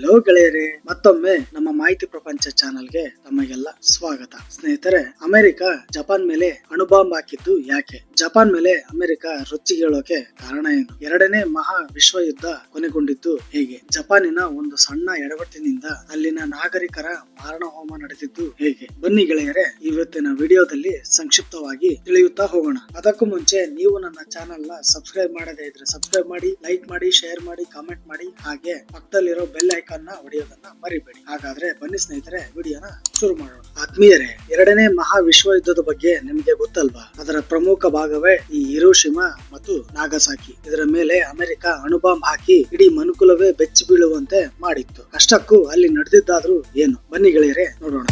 Hello ಗೆಳೆಯರೇ, ಮತ್ತೊಮ್ಮೆ ನಮ್ಮ ಮಾಹಿತಿ ಪ್ರಪಂಚ ಚಾನೆಲ್ಗೆ ತಮಗೆಲ್ಲ ಸ್ವಾಗತ. ಸ್ನೇಹಿತರೆ, ಅಮೆರಿಕ ಜಪಾನ್ ಮೇಲೆ ಅಣುಬಾಂಬ್ ಹಾಕಿದ್ದು ಯಾಕೆ? ಜಪಾನ್ ಮೇಲೆ ಅಮೆರಿಕ ರೊಚ್ಚಿಗೇಳೋಕೆ ಕಾರಣ ಏನು? ಎರಡನೇ ಮಹಾ ವಿಶ್ವ ಯುದ್ಧ ಕೊನೆಗೊಂಡಿದ್ದು ಹೇಗೆ? ಜಪಾನಿನ ಒಂದು ಸಣ್ಣ ಎಡವಟ್ಟಿನಿಂದ ಅಲ್ಲಿನ ನಾಗರಿಕರ ಮಾರಣ ಹೋಮ ನಡೆದಿದ್ದು ಹೇಗೆ? ಬನ್ನಿ ಗೆಳೆಯರೇ, ಇವತ್ತಿನ ವಿಡಿಯೋದಲ್ಲಿ ಸಂಕ್ಷಿಪ್ತವಾಗಿ ತಿಳಿಯುತ್ತಾ ಹೋಗೋಣ. ಅದಕ್ಕೂ ಮುಂಚೆ ನೀವು ನನ್ನ ಚಾನೆಲ್ನ ಸಬ್ಸ್ಕ್ರೈಬ್ ಮಾಡದೇ ಇದ್ರೆ ಸಬ್ಸ್ಕ್ರೈಬ್ ಮಾಡಿ, ಲೈಕ್ ಮಾಡಿ, ಶೇರ್ ಮಾಡಿ, ಕಾಮೆಂಟ್ ಮಾಡಿ, ಹಾಗೆ ಪಕ್ಕದಲ್ಲಿರೋ ಬೆಲ್ ಐಕಾನ್ ನ ಹೊಡೆಯೋದನ್ನ ಮರಿಬೇಡಿ. ಹಾಗಾದ್ರೆ ಬನ್ನಿ ಸ್ನೇಹಿತರೆ, ವಿಡಿಯೋನ ಶುರು ಮಾಡೋಣ. ಆತ್ಮೀಯರೇ, ಎರಡನೇ ಮಹಾ ವಿಶ್ವ ಯುದ್ಧದ ಬಗ್ಗೆ ನಿಮಗೆ ಗೊತ್ತಲ್ವಾ? ಅದರ ಪ್ರಮುಖ ಭಾಗವೇ ಈ ಹಿರೋಶಿಮಾ ಮತ್ತು ನಾಗಸಾಕಿ. ಇದರ ಮೇಲೆ ಅಮೆರಿಕ ಅಣುಬಾಂಬ್ ಹಾಕಿ ಇಡೀ ಮನುಕುಲವೇ ಬೆಚ್ಚಿ ಬೀಳುವಂತೆ ಮಾಡಿತ್ತು. ಅಷ್ಟಕ್ಕೂ ಅಲ್ಲಿ ನಡೆದಿದ್ದಾದ್ರೂ ಏನು? ಬನ್ನಿ ಗೆಳೆಯರೇ, ನೋಡೋಣ.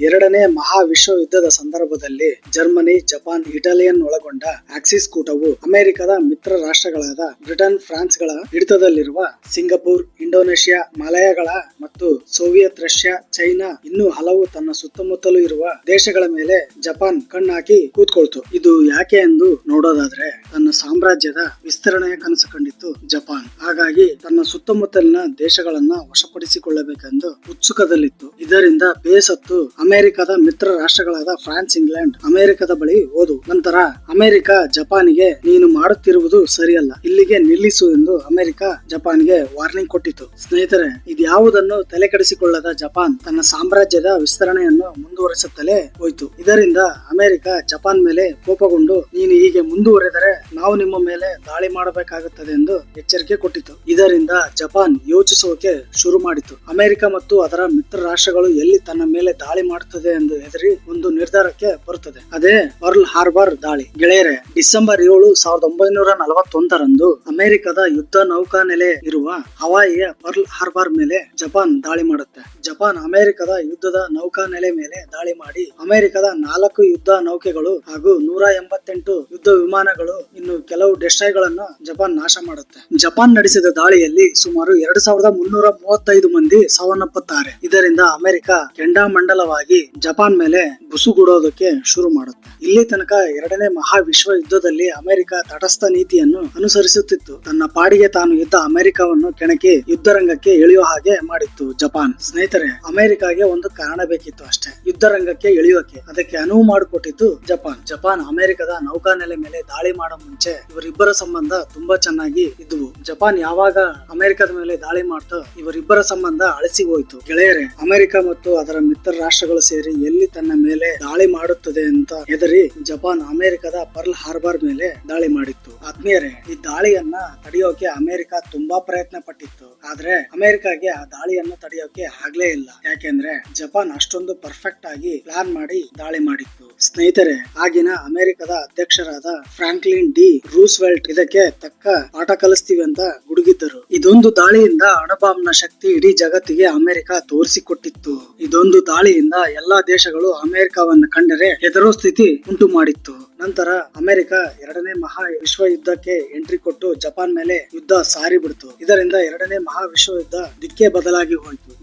ಎರಡನೇ ಮಹಾ ವಿಶ್ವ ಯುದ್ಧದ ಸಂದರ್ಭದಲ್ಲಿ ಜರ್ಮನಿ, ಜಪಾನ್, ಇಟಾಲಿಯನ್ ಒಳಗೊಂಡ ಆಕ್ಸಿಸ್ ಕೂಟವು ಅಮೆರಿಕದ ಮಿತ್ರ ರಾಷ್ಟ್ರಗಳಾದ ಬ್ರಿಟನ್ ಫ್ರಾನ್ಸ್ಗಳ ಹಿಡಿತದಲ್ಲಿರುವ ಸಿಂಗಪುರ್, ಇಂಡೋನೇಷ್ಯಾ ಮಲಯಗಳ ಮತ್ತು ಸೋವಿಯತ್, ರಷ್ಯಾ, ಚೈನಾ ಇನ್ನೂ ಹಲವು ತನ್ನ ಸುತ್ತಮುತ್ತಲೂ ಇರುವ ದೇಶಗಳ ಮೇಲೆ ಜಪಾನ್ ಕಣ್ಣಾಕಿ ಕೂತ್ಕೊಳ್ತು. ಇದು ಯಾಕೆ ಎಂದು ನೋಡೋದಾದ್ರೆ, ತನ್ನ ಸಾಮ್ರಾಜ್ಯದ ವಿಸ್ತರಣೆಯ ಕನಸು ಕಂಡಿತ್ತು ಜಪಾನ್. ಹಾಗಾಗಿ ತನ್ನ ಸುತ್ತಮುತ್ತಲಿನ ದೇಶಗಳನ್ನ ವಶಪಡಿಸಿಕೊಳ್ಳಬೇಕೆಂದು ಉತ್ಸುಕದಲ್ಲಿತ್ತು. ಇದರಿಂದ ಬೇಸತ್ತು ಅಮೆರಿಕದ ಮಿತ್ರ ರಾಷ್ಟ್ರಗಳಾದ ಫ್ರಾನ್ಸ್, ಇಂಗ್ಲೆಂಡ್, ಅಮೆರಿಕದ ಬಳಿ ಓದು. ನಂತರ ಅಮೆರಿಕ, ಜಪಾನಿಗೆ ನೀನು ಮಾಡುತ್ತಿರುವುದು ಸರಿಯಲ್ಲ. ಇಲ್ಲಿಗೆ ನಿಲ್ಲಿಸು ಎಂದು ಅಮೆರಿಕ, ಜಪಾನ್ಗೆ ವಾರ್ನಿಂಗ್ ಕೊಟ್ಟಿತು. ಸ್ನೇಹಿತರೆ, ಇದ್ಯಾವುದನ್ನು ತಲೆಕೆಡಿಸಿಕೊಳ್ಳದ ಜಪಾನ್ ತನ್ನ ಸಾಮ್ರಾಜ್ಯದ ವಿಸ್ತರಣೆಯನ್ನು ಮುಂದುವರಿಸುತ್ತಲೇ ಹೋಯಿತು. ಇದರಿಂದ ಅಮೆರಿಕ, ಜಪಾನ್ ಮೇಲೆ ಕೋಪಗೊಂಡು, ನೀನು ಹೀಗೆ ಮುಂದುವರೆದರೆ ನಾವು ನಿಮ್ಮ ಮೇಲೆ ದಾಳಿ ಮಾಡಬೇಕಾಗುತ್ತದೆ ಎಂದು ಎಚ್ಚರಿಕೆ ಕೊಟ್ಟಿತು. ಇದರಿಂದ ಜಪಾನ್ ಯೋಚಿಸೋಕೆ ಶುರು ಮಾಡಿತು. ಅಮೆರಿಕ ಮತ್ತು ಅದರ ಮಿತ್ರ ರಾಷ್ಟ್ರಗಳು ಎಲ್ಲಿ ತನ್ನ ಮೇಲೆ ದಾಳಿ ಮಾಡುತ್ತದೆ ಎಂದು ಹೆದರಿ ಒಂದು ನಿರ್ಧಾರಕ್ಕೆ ಬರುತ್ತದೆ. ಅದೇ ಪರ್ಲ್ ಹಾರ್ಬರ್ ದಾಳಿ. ಗೆಳೆಯರೆ, ಡಿಸೆಂಬರ್ ಏಳು ಸಾವಿರದ ಒಂಬೈನೂರ ನಲವತ್ತೊಂದರಂದು ಅಮೆರಿಕದ ಯುದ್ಧ ನೌಕಾನೆಲೆ ಇರುವ ಹವಾಯಿಯ ಪರ್ಲ್ ಹಾರ್ಬರ್ ಮೇಲೆ ಜಪಾನ್ ದಾಳಿ ಮಾಡುತ್ತೆ. ಜಪಾನ್ ಅಮೆರಿಕದ ಯುದ್ಧದ ನೌಕಾನೆಲೆ ಮೇಲೆ ದಾಳಿ ಮಾಡಿ ಅಮೆರಿಕದ ನಾಲ್ಕು ಯುದ್ಧ ನೌಕೆಗಳು ಹಾಗೂ ನೂರ ಎಂಬತ್ತೆಂಟು ಯುದ್ಧ ವಿಮಾನಗಳು ಇನ್ನು ಕೆಲವು ಗಳನ್ನು ಜಪಾನ್ ನಾಶ ಮಾಡುತ್ತೆ. ಜಪಾನ್ ನಡೆಸಿದ ದಾಳಿಯಲ್ಲಿ ಸುಮಾರು ಎರಡು ಸಾವಿರದ ಮುನ್ನೂರ ಮೂವತ್ತೈದು ಮಂದಿ ಸಾವನ್ನಪ್ಪುತ್ತಾರೆ. ಇದರಿಂದ ಅಮೆರಿಕ ಕೆಂಡಾಮಂಡಲವಾಗಿ ಜಪಾನ್ ಮೇಲೆ ಬುಸುಗುಡೋದಕ್ಕೆ ಶುರು ಮಾಡುತ್ತೆ. ಇಲ್ಲಿ ತನಕ ಎರಡನೇ ಮಹಾ ವಿಶ್ವ ಯುದ್ಧದಲ್ಲಿ ಅಮೆರಿಕ ತಟಸ್ಥ ನೀತಿಯನ್ನು ಅನುಸರಿಸುತ್ತಿತ್ತು. ತನ್ನ ಪಾಡಿಗೆ ತಾನು ಇದ್ದ ಅಮೆರಿಕವನ್ನು ಕೆಣಕಿ ಯುದ್ಧರಂಗಕ್ಕೆ ಇಳಿಯೋ ಹಾಗೆ ಮಾಡಿತ್ತು ಜಪಾನ್. ಸ್ನೇಹಿತರೆ, ಅಮೆರಿಕಾಗೆ ಒಂದು ಕಾರಣ ಬೇಕಿತ್ತು ಅಷ್ಟೇ. ಯುದ್ಧರಂಗಕ್ಕೆ ಇಳಿಯೋಕೆ ಅದಕ್ಕೆ ಅನುವು ಮಾಡಿಕೊಟ್ಟಿದ್ದು ಜಪಾನ್. ಜಪಾನ್ ಅಮೆರಿಕದ ನೌಕಾನೆಲೆ ಮೇಲೆ ದಾಳಿ ಮಾಡೋ ಮುಂಚೆ ಇವರಿಬ್ಬರ ಸಂಬಂಧ ತುಂಬಾ ಚೆನ್ನಾಗಿ ಇದ್ವು. ಜಪಾನ್ ಯಾವಾಗ ಅಮೆರಿಕದ ಮೇಲೆ ದಾಳಿ ಮಾಡ್ತೋ ಇವರಿಬ್ಬರ ಸಂಬಂಧ ಅಳಿಸಿ ಹೋಯ್ತು. ಗೆಳೆಯರೇ, ಅಮೆರಿಕ ಮತ್ತು ಅದರ ಮಿತ್ರ ರಾಷ್ಟ್ರಗಳು ಸೇರಿ ಎಲ್ಲಿ ತನ್ನ ಮೇಲೆ ದಾಳಿ ಮಾಡುತ್ತದೆ ಅಂತ ಹೆದರಿ ಜಪಾನ್ ಅಮೆರಿಕದ ಪರ್ಲ್ ಹಾರ್ಬರ್ ಮೇಲೆ ದಾಳಿ ಮಾಡಿತ್ತು. ಆತ್ಮೀಯರೇ, ಈ ದಾಳಿಯನ್ನ ತಡೆಯೋಕೆ ಅಮೆರಿಕ ತುಂಬಾ ಪ್ರಯತ್ನ ಪಟ್ಟಿತ್ತು. ಆದ್ರೆ ಅಮೆರಿಕಾಗೆ ಆ ದಾಳಿಯನ್ನ ತಡೆಯೋಕೆ ಆಗ್ಲೇ ಇಲ್ಲ. ಯಾಕೆಂದ್ರೆ ಜಪಾನ್ ಅಷ್ಟೊಂದು ಪರ್ಫೆಕ್ಟ್ ಆಗಿ ಪ್ಲಾನ್ ಮಾಡಿ ದಾಳಿ ಮಾಡಿತ್ತು. ಸ್ನೇಹಿತರೆ, ಆಗಿನ ಅಮೆರಿಕದ ಅಧ್ಯಕ್ಷರಾದ ಫ್ರಾಂಕ್ಲಿನ್ ಡಿ ರೂಸ್ವೆಲ್ಟ್ ಇದಕ್ಕೆ ತಕ್ಕ ಪಾಠ ಕಲಿಸ್ತೀವಿ ಅಂತ ಗುಡುಗಿದ್ದರು. ಇದೊಂದು ದಾಳಿಯಿಂದ ಅಣುಬಾಂಬ್ನ ಶಕ್ತಿ ಇಡೀ ಜಗತ್ತಿಗೆ ಅಮೆರಿಕ ತೋರಿಸಿಕೊಟ್ಟಿತ್ತು. ಇದೊಂದು ದಾಳಿಯಿಂದ ಎಲ್ಲಾ ದೇಶಗಳು ಅಮೆರಿಕವನ್ನು ಕಂಡರೆ ಎದುರು ಸ್ಥಿತಿ ಉಂಟು ಮಾಡಿತ್ತು. ನಂತರ ಅಮೆರಿಕ ಎರಡನೇ ಮಹಾ ವಿಶ್ವ ಯುದ್ಧಕ್ಕೆ ಎಂಟ್ರಿ ಕೊಟ್ಟು ಜಪಾನ್ ಮೇಲೆ ಯುದ್ಧ ಸಾರಿ ಬಿಡ್ತು ಇದರಿಂದ ಎರಡನೇ ಮಹಾ ವಿಶ್ವ ಯುದ್ಧ ದಿಕ್ಕೇ ಬದಲಾಗಿ ಹೋಯಿತು.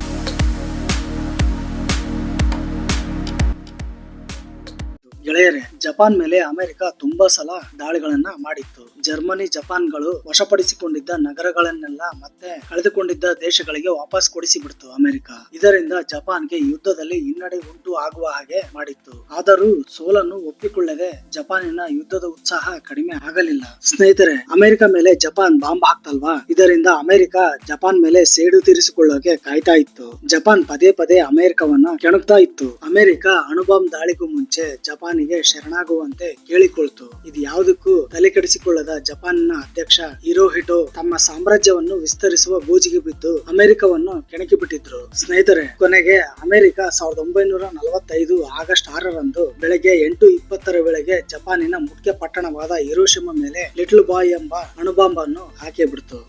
ಗೆಳೆಯರೆ, ಜಪಾನ್ ಮೇಲೆ ಅಮೆರಿಕ ತುಂಬಾ ಸಲ ದಾಳಿಗಳನ್ನ ಮಾಡಿತ್ತು. ಜರ್ಮನಿ, ಜಪಾನ್ಗಳು ವಶಪಡಿಸಿಕೊಂಡಿದ್ದ ನಗರಗಳನ್ನೆಲ್ಲ ಮತ್ತೆ ಕಳೆದುಕೊಂಡಿದ್ದ ದೇಶಗಳಿಗೆ ವಾಪಸ್ ಕೊಡಿಸಿ ಬಿಡ್ತು ಅಮೆರಿಕ. ಇದರಿಂದ ಜಪಾನ್ಗೆ ಯುದ್ಧದಲ್ಲಿ ಹಿನ್ನಡೆ ಉಂಟು ಆಗುವ ಹಾಗೆ ಮಾಡಿತ್ತು. ಆದರೂ ಸೋಲನ್ನು ಒಪ್ಪಿಕೊಳ್ಳದೆ ಜಪಾನಿನ ಯುದ್ಧದ ಉತ್ಸಾಹ ಕಡಿಮೆ ಆಗಲಿಲ್ಲ. ಸ್ನೇಹಿತರೆ, ಅಮೆರಿಕ ಮೇಲೆ ಜಪಾನ್ ಬಾಂಬ್ ಹಾಕ್ತಲ್ವಾ? ಇದರಿಂದ ಅಮೆರಿಕ ಜಪಾನ್ ಮೇಲೆ ಸೇಡು ತೀರಿಸಿಕೊಳ್ಳೋಕೆ ಕಾಯ್ತಾ ಇತ್ತು. ಜಪಾನ್ ಪದೇ ಪದೇ ಅಮೆರಿಕವನ್ನ ಕೆಣಕ್ತಾ ಇತ್ತು. ಅಮೆರಿಕ ಅಣುಬಾಂಬ್ ದಾಳಿಗೂ ಮುಂಚೆ ಜಪಾನಿಗೆ ಶರಣಾಗುವಂತೆ ಕೇಳಿಕೊಳ್ತು. ಇದು ಯಾವುದಕ್ಕೂ ತಲೆ ಕೆಡಿಸಿಕೊಳ್ಳದ ಜಪಾನ್ನ ಅಧ್ಯಕ್ಷ ಹಿರೋಹಿಟೋ ತಮ್ಮ ಸಾಮ್ರಾಜ್ಯವನ್ನು ವಿಸ್ತರಿಸುವ ಗೋಜಿಗೆ ಬಿದ್ದು ಅಮೆರಿಕವನ್ನು ಕೆಣಕಿ ಬಿಟ್ಟಿದ್ರು. ಸ್ನೇಹಿತರೆ, ಕೊನೆಗೆ ಅಮೆರಿಕ ಸಾವಿರದ ಒಂಬೈನೂರ ನಲವತ್ತೈದು ಆಗಸ್ಟ್ ಆರರಂದು ಬೆಳಗ್ಗೆ ಎಂಟು ಇಪ್ಪತ್ತರ ವೇಳೆಗೆ ಜಪಾನಿನ ಮುಖ್ಯ ಪಟ್ಟಣವಾದ ಹಿರೋಶಿಮಾ ಮೇಲೆ ಲಿಟ್ಲ್ ಬಾಯ್ ಎಂಬ ಅಣುಬಾಂಬನ್ನು ಹಾಕಿ ಬಿಡ್ತು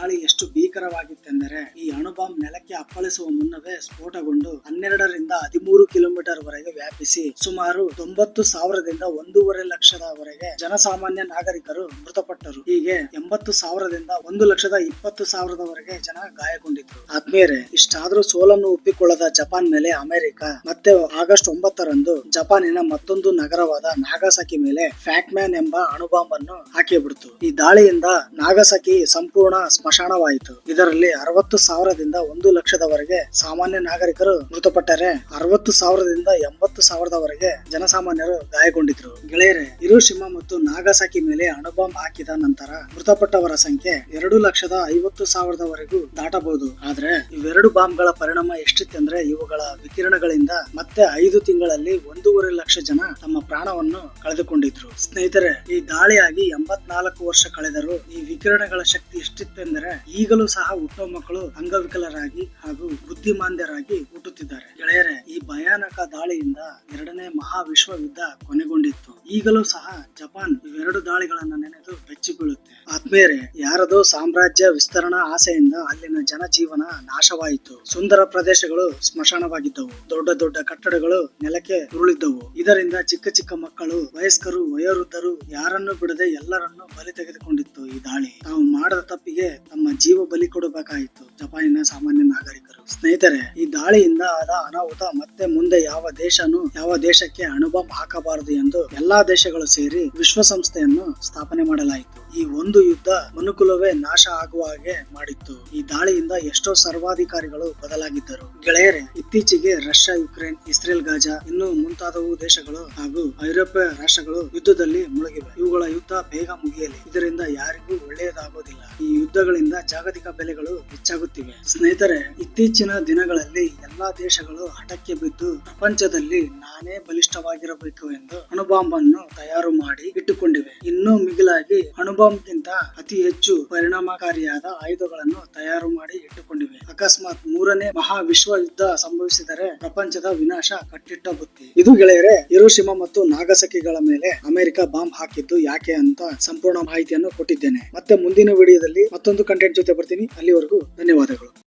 ದಾಳಿ ಎಷ್ಟು ಭೀಕರವಾಗಿತ್ತೆಂದರೆ ಈ ಅಣುಬಾಂಬ್ ನೆಲಕ್ಕೆ ಅಪ್ಪಳಿಸುವ ಮುನ್ನವೇ ಸ್ಫೋಟಗೊಂಡು ಹನ್ನೆರಡರಿಂದ ಹದಿಮೂರು ಕಿಲೋಮೀಟರ್ ವರೆಗೆ ವ್ಯಾಪಿಸಿ ಸುಮಾರು ತೊಂಬತ್ತು ಸಾವಿರದಿಂದ ಒಂದೂವರೆ ಲಕ್ಷದವರೆಗೆ ಜನಸಾಮಾನ್ಯ ನಾಗರಿಕರು ಮೃತಪಟ್ಟರು. ಹೀಗೆ ಎಂಬತ್ತು ಸಾವಿರದಿಂದ ಒಂದು ಲಕ್ಷದ ಇಪ್ಪತ್ತು ಸಾವಿರದವರೆಗೆ ಜನ ಗಾಯಗೊಂಡಿದ್ರು ಆದ್ಮೇಲೆ ಇಷ್ಟಾದ್ರೂ ಸೋಲನ್ನು ಒಪ್ಪಿಕೊಳ್ಳದ ಜಪಾನ್ ಮೇಲೆ ಅಮೆರಿಕ, ಮತ್ತೆ ಆಗಸ್ಟ್ ಒಂಬತ್ತರಂದು ಜಪಾನಿನ ಮತ್ತೊಂದು ನಗರವಾದ ನಾಗಾಸಾಕಿ ಮೇಲೆ ಫ್ಯಾಟ್ ಮ್ಯಾನ್ ಎಂಬ ಅಣುಬಾಂಬ್ ಅನ್ನು ಹಾಕಿಬಿಡ್ತು. ಈ ದಾಳಿಯಿಂದ ನಾಗಸಾಕಿ ಸಂಪೂರ್ಣ ಸ್ಮಶಾನವಾಯಿತು ಇದರಲ್ಲಿ ಅರವತ್ತು ಸಾವಿರದಿಂದ ಒಂದು ಲಕ್ಷದವರೆಗೆ ಸಾಮಾನ್ಯ ನಾಗರಿಕರು ಮೃತಪಟ್ಟರೆ ಅರವತ್ತು ಸಾವಿರದಿಂದ ಎಂಬತ್ತು ಸಾವಿರದವರೆಗೆ ಜನಸಾಮಾನ್ಯರು ಗಾಯಗೊಂಡಿದ್ರು ಗೆಳೆಯರೆ, ಹಿರೋಶಿಮಾ ಮತ್ತು ನಾಗಸಾಕಿ ಮೇಲೆ ಅಣುಬಾಂಬ್ ಹಾಕಿದ ನಂತರ ಮೃತಪಟ್ಟವರ ಸಂಖ್ಯೆ ಎರಡು ಲಕ್ಷದ ಐವತ್ತು ಸಾವಿರದವರೆಗೂ ದಾಟಬಹುದು. ಆದ್ರೆ ಇವೆರಡು ಬಾಂಬ್ಗಳ ಪರಿಣಾಮ ಎಷ್ಟಿತ್ತೆಂದ್ರೆ ಇವುಗಳ ವಿಕಿರಣಗಳಿಂದ ಮತ್ತೆ ಐದು ತಿಂಗಳಲ್ಲಿ ಒಂದೂವರೆ ಲಕ್ಷ ಜನ ತಮ್ಮ ಪ್ರಾಣವನ್ನು ಕಳೆದುಕೊಂಡಿದ್ರು. ಸ್ನೇಹಿತರೆ, ಈ ದಾಳಿಯಾಗಿ ಎಂಬತ್ನಾಲ್ಕು ವರ್ಷ ಕಳೆದರೂ ಈ ವಿಕಿರಣಗಳ ಶಕ್ತಿ ಎಷ್ಟಿತ್ತೆಂದರೆ ಈಗಲೂ ಸಹ ಹುಟ್ಟುವ ಮಕ್ಕಳು ಅಂಗವಿಕಲರಾಗಿ ಹಾಗೂ ಬುದ್ಧಿಮಾಂದ್ಯರಾಗಿ ಹುಟ್ಟುತ್ತಿದ್ದಾರೆ. ಗೆಳೆಯರೆ, ಈ ಭಯಾನಕ ದಾಳಿಯಿಂದ ಎರಡನೇ ಮಹಾ ವಿಶ್ವ ಯುದ್ಧ ಕೊನೆಗೊಂಡಿತ್ತು. ಈಗಲೂ ಸಹ ಜಪಾನ್ ಇವೆರಡು ದಾಳಿಗಳನ್ನ ನೆನೆದು ಬೆಚ್ಚಿ ಬೀಳುತ್ತೆ ಆತ್ಮೇರೆ ಯಾರದು ಸಾಮ್ರಾಜ್ಯ ವಿಸ್ತರಣಾ ಆಸೆಯಿಂದ ಅಲ್ಲಿನ ಜನಜೀವನ ನಾಶವಾಯಿತು. ಸುಂದರ ಪ್ರದೇಶಗಳು ಸ್ಮಶಾನವಾಗಿದ್ದವು. ದೊಡ್ಡ ದೊಡ್ಡ ಕಟ್ಟಡಗಳು ನೆಲಕ್ಕೆ ಉರುಳಿದ್ದವು. ಇದರಿಂದ ಚಿಕ್ಕ ಚಿಕ್ಕ ಮಕ್ಕಳು, ವಯಸ್ಕರು, ವಯೋವೃದ್ಧರು ಯಾರನ್ನು ಬಿಡದೆ ಎಲ್ಲರನ್ನು ಬಲಿ ತೆಗೆದುಕೊಂಡಿತ್ತು ಈ ದಾಳಿ. ತಾವು ಮಾಡದ ತಪ್ಪಿಗೆ ತಮ್ಮ ಜೀವ ಬಲಿ ಕೊಡಬೇಕಾಯಿತು, ಜಪಾನಿನ ಸಾಮಾನ್ಯ ನಾಗರಿಕರು. ಸ್ನೇಹಿತರೆ, ಈ ದಾಳಿಯಿಂದ ಆದ ಅನಾಹುತ ಮತ್ತೆ ಮುಂದೆ ಯಾವ ದೇಶನು, ಯಾವ ದೇಶಕ್ಕೆ ಅಣುಬಾಂಬ್ ಹಾಕಬಾರದು ಎಂದು ಎಲ್ಲಾ ದೇಶಗಳು ಸೇರಿ ವಿಶ್ವಸಂಸ್ಥೆಯನ್ನು ಸ್ಥಾಪನೆ ಮಾಡಲಾಯಿತು. ಈ ಒಂದು ಯುದ್ಧ ಮನುಕುಲವೇ ನಾಶ ಆಗುವ ಹಾಗೆ ಮಾಡಿತ್ತು. ಈ ದಾಳಿಯಿಂದ ಎಷ್ಟೋ ಸರ್ವಾಧಿಕಾರಿಗಳು ಬದಲಾಗಿದ್ದರು. ಗೆಳೆಯರೆ, ಇತ್ತೀಚೆಗೆ ರಷ್ಯಾ, ಯುಕ್ರೇನ್, ಇಸ್ರೇಲ್, ಗಾಜಾ ಇನ್ನು ಮುಂತಾದವು ದೇಶಗಳು ಹಾಗೂ ಐರೋಪ್ಯ ರಾಷ್ಟ್ರಗಳು ಯುದ್ಧದಲ್ಲಿ ಮುಳುಗಿವೆ. ಇವುಗಳ ಯುದ್ಧ ಬೇಗ ಮುಗಿಯಲಿ. ಇದರಿಂದ ಯಾರಿಗೂ ಒಳ್ಳೆಯದಾಗೋದಿಲ್ಲ. ಈ ಯುದ್ಧಗಳಿಂದ ಜಾಗತಿಕ ಬೆಲೆಗಳು ಹೆಚ್ಚಾಗುತ್ತಿವೆ. ಸ್ನೇಹಿತರೆ, ಇತ್ತೀಚಿನ ದಿನಗಳಲ್ಲಿ ಎಲ್ಲಾ ದೇಶಗಳು ಹಠಕ್ಕೆ ಬಿದ್ದು ಪ್ರಪಂಚದಲ್ಲಿ ನಾನೇ ಬಲಿಷ್ಠವಾಗಿರಬೇಕು ಎಂದು ಅಣುಬಾಂಬ್ ಅನ್ನು ತಯಾರು ಮಾಡಿ ಇಟ್ಟುಕೊಂಡಿವೆ. ಇನ್ನೂ ಮಿಗಿಲಾಗಿ ಅಣುಬಾಂಬ್ಗಿಂತ ಅತಿ ಹೆಚ್ಚು ಪರಿಣಾಮಕಾರಿಯಾದ ಆಯುಧಗಳನ್ನು ತಯಾರು ಮಾಡಿ ಇಟ್ಟುಕೊಂಡಿವೆ. ಅಕಸ್ಮಾತ್ ಮೂರನೇ ಮಹಾ ವಿಶ್ವ ಯುದ್ಧ ಸಂಭವಿಸಿದರೆ ಪ್ರಪಂಚದ ವಿನಾಶ ಕಟ್ಟಿಟ್ಟ ಬುತ್ತಿ. ಇದು ಗೆಳೆಯರೆ ಇರುಶಿಮ ಮತ್ತು ನಾಗಸಕಿಗಳ ಮೇಲೆ ಅಮೆರಿಕ ಬಾಂಬ್ ಹಾಕಿದ್ದು ಯಾಕೆ ಅಂತ ಸಂಪೂರ್ಣ ಮಾಹಿತಿಯನ್ನು ಕೊಟ್ಟಿದ್ದೇನೆ. ಮತ್ತೆ ಮುಂದಿನ ವಿಡಿಯೋದಲ್ಲಿ ಮತ್ತೊಂದು ಕಂಟೆಂಟ್ ಜೊತೆ ಬರ್ತೀನಿ. ಅಲ್ಲಿವರೆಗೂ ಧನ್ಯವಾದಗಳು.